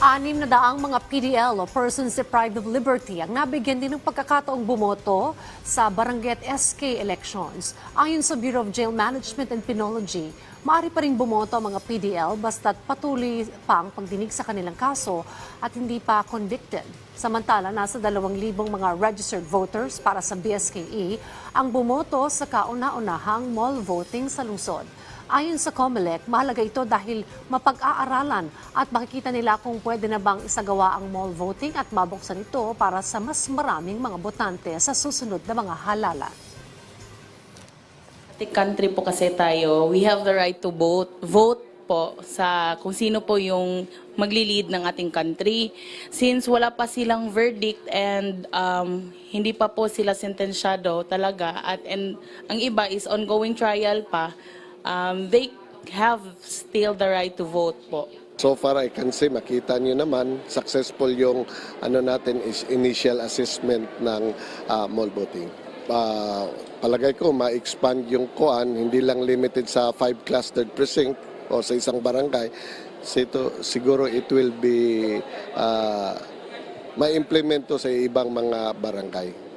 Anim na daang mga PDL o persons deprived of liberty ang nabigyan din ng pagkakataong bumoto sa Barangay SK elections. Ayon sa Bureau of Jail Management and Penology, maaari pa rin bumoto ang mga PDL basta't patuloy pa ang pagdinig sa kanilang kaso at hindi pa convicted. Samantala, nasa 2,000 mga registered voters para sa BSKE ang bumoto sa kauna-unahang mall voting sa lungsod. Ayon sa COMELEC, mahalaga ito dahil mapag-aaralan at makikita nila kung pwede na bang isagawa ang mall voting at mabuksan ito para sa mas maraming mga botante sa susunod na mga halalan. Ating country po kasi tayo, we have the right to vote, vote po sa kung sino po yung magli-lead ng ating country. Since wala pa silang verdict and um, hindi pa po sila sentensyado talaga at and ang iba is ongoing trial pa, um, they have still the right to vote po. So far I can say makita niyo naman successful yung ano natin is initial assessment ng ah, mall voting. Ah, palagay ko ma-expand yung kuan hindi lang limited sa five clustered precinct o sa isang barangay. Sito, siguro it will be ah, ma-implement to sa ibang mga barangay.